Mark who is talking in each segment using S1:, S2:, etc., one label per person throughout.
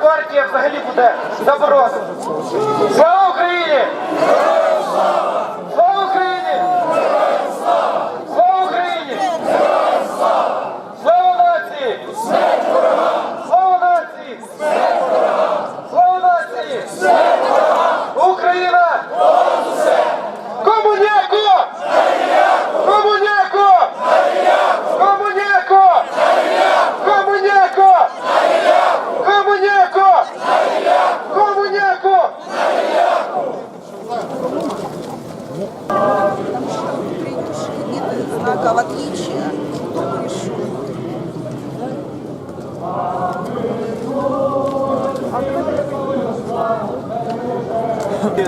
S1: партія взагалі буде заборонена.
S2: Пришел?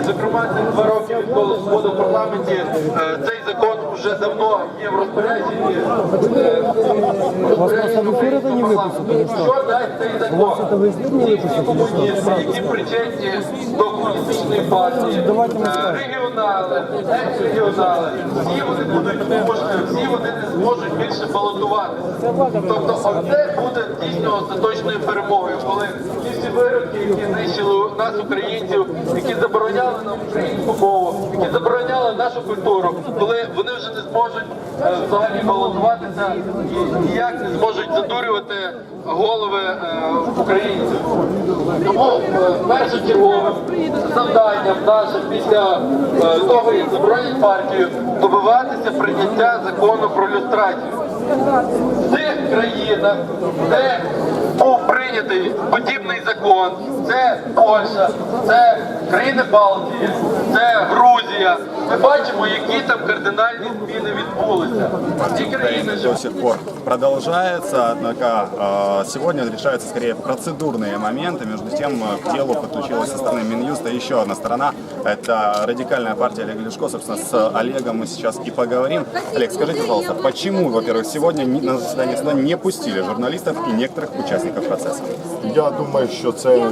S3: Зокрема, два роки відколи свобода в парламенті е, цей закон вже давно є в розпорядженні. Е, розпорядженні парламенту. Що дасть цей закон? Ті комуністи, які причетні до комуністичної партії, е, регіонали, екс-регіонали, всі вони будуть вимушені, всі вони не зможуть більше балотуватися. Тобто оце буде дійсно остаточною перемогою, коли ті всі вироки, які знищили нас, українців, які забороняли нам українську мову, які забороняли нашу культуру, коли вони вже не зможуть е, взагалі балотуватися і ніяк не зможуть задурювати голови е, українців. Тому е, першочерговим завданням нашим після е, того, як заборонять партію, добиватися прийняття закону про люстрацію. В тих країнах, де був прийнятий подібний закон, це Польща, це країни Балтії, це Грузія. Ми бачимо, які там кардинальні зміни відбулися. Ці країни
S4: до сих пор продолжается, однако э, сегодня решаются скорее процедурные моменты. Между тем э, к делу подключилась со стороны Минюста еще одна сторона. Это радикальная партия Олега Лешко. Собственно, с Олегом мы сейчас и поговорим. Олег, скажите, пожалуйста, почему, во-первых, сегодня ни- на заседание суда не пустили журналистов и некоторых участников процесса?
S5: Я думаю, що це е,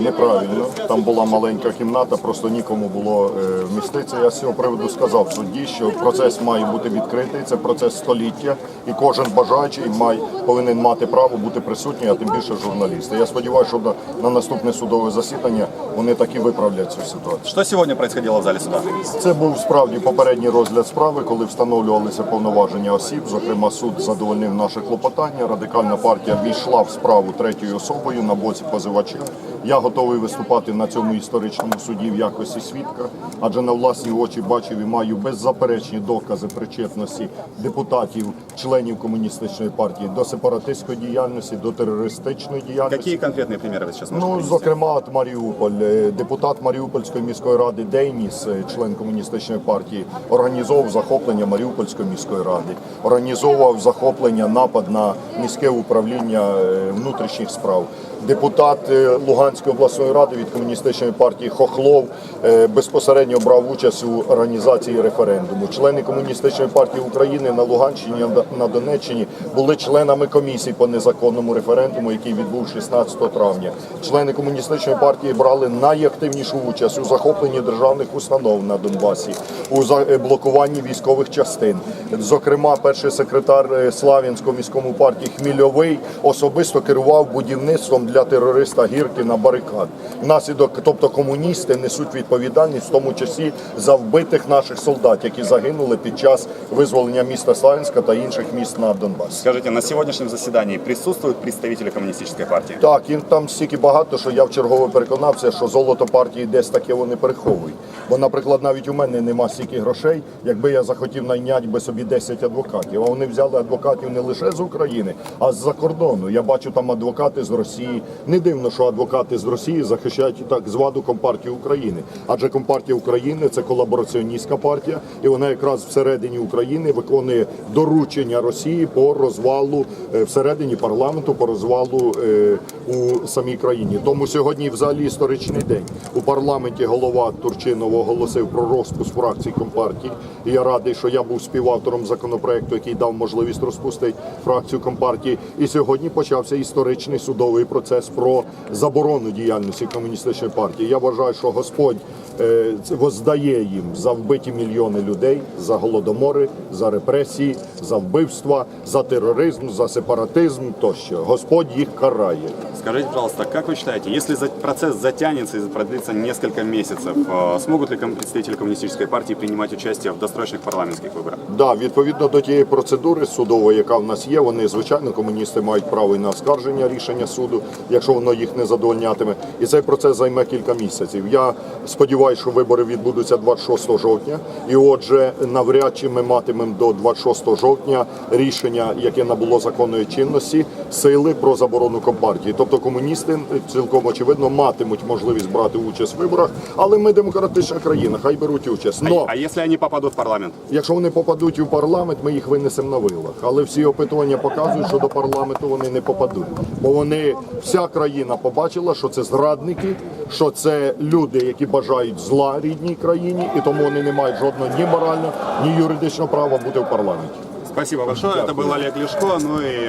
S5: неправильно. Там була маленька кімната, просто нікому було е, вміститися. Я з цього приводу сказав судді, що процес має бути відкритий. Це процес століття, і кожен бажаючий має повинен мати право бути присутній, а тим більше журналісти. Я сподіваюся, що на, на наступне судове засідання вони таки виправлять цю ситуацію.
S4: Что сегодня происходило в зале суда?
S5: Це був справді попередній розгляд справи, коли встановлювалися повноваження осіб. Зокрема, суд задовольнив наше клопотання. Радикальна партія війшла в справу третьою особою на боці позивача. Я готовий виступати на цьому історичному суді в якості свідка, адже на власні очі бачив і маю беззаперечні докази причетності депутатів, членів комуністичної партії до сепаратистської діяльності, до терористичної діяльності.
S4: Какие конкретные примеры вы сейчас можете
S5: Ну,
S4: привести?
S5: зокрема, от Маріуполь, Е, депутат Маріупольської міської ради Дейніс, е, член комуністичної партії, організовував захоплення Маріупольської міської ради, організовував захоплення, напад на міське управління е, внутрішніх справ. Депутат е, Луганської обласної ради від комуністичної партії Хохлов е, безпосередньо брав участь у організації референдуму. Члени комуністичної партії України на Луганщині на Донеччині були членами комісії по незаконному референдуму, який відбув 16 травня. Члени комуністичної партії брали найактивнішу участь у захопленні державних установ на Донбасі, у е, блокуванні військових частин. Зокрема, перший секретар е, Слав'янського міському партії Хмільовий особисто керував будівництвом для терориста Гіркіна барикад. Внаслідок, тобто комуністи несуть відповідальність, в тому числі за вбитих наших солдат, які загинули під час визволення міста Славянська та інших міст на Донбасі.
S4: Скажите, на сегодняшнем заседании присутствуют представители коммунистической партии?
S5: Так, їм там стільки багато, що я вчергово переконався, що золото партії десь таке вони переховують. Бо, наприклад, навіть у мене нема стільки грошей, якби я захотів найняти би собі 10 адвокатів. А вони взяли адвокатів не лише з України, а з-за кордону. Я бачу там адвокати з Росії. Не дивно, що адвокати з Росії захищають так звану компартію України. Адже компартія України це колабораціоністська партія, і вона якраз всередині України виконує доручення Росії по розвалу е, всередині парламенту, по розвалу е, у самій країні. Тому сьогодні взагалі історичний день у парламенті голова Турчинов оголосив про розпуск фракції компартії. І я радий, що я був співавтором законопроекту, який дав можливість розпустити фракцію компартії. І сьогодні почався історичний судовий процес про заборону закону діяльності комуністичної партії. Я вважаю, що Господь е, це воздає їм за вбиті мільйони людей, за голодомори, за репресії, за вбивства, за тероризм, за сепаратизм тощо. Господь їх карає.
S4: Скажите, пожалуйста, как вы считаете, если за- процесс затянется и продлится несколько месяцев, э, смогут ли ком- представители коммунистической партии принимать участие в досрочных парламентских выборах?
S5: Да, відповідно до тієї процедури судової, яка в нас є, вони звичайно комуністи мають право і на оскарження рішення суду, якщо воно їх не задовольнятиме. І цей процес займе кілька місяців. Я сподіваюся, що вибори відбудуться 26 жовтня, і отже, навряд чи ми матимемо до 26 жовтня рішення, яке набуло законної чинності, сили про заборону компартії. Тобто комуністи цілком очевидно матимуть можливість брати участь в виборах, але ми демократична країна, хай беруть участь. Но
S4: А если они попадут в парламент?
S5: Якщо вони попадуть у парламент, ми їх винесемо на вилах. Але всі опитування показують, що до парламенту вони не попадуть. Бо вони вся країна побачила, що це зрадники, що це люди, які бажають зла рідній країні, і тому вони не мають жодного ні морального, ні юридичного права бути в парламенті.
S4: Спасибо большое. Это был Олег Лешко. Ну и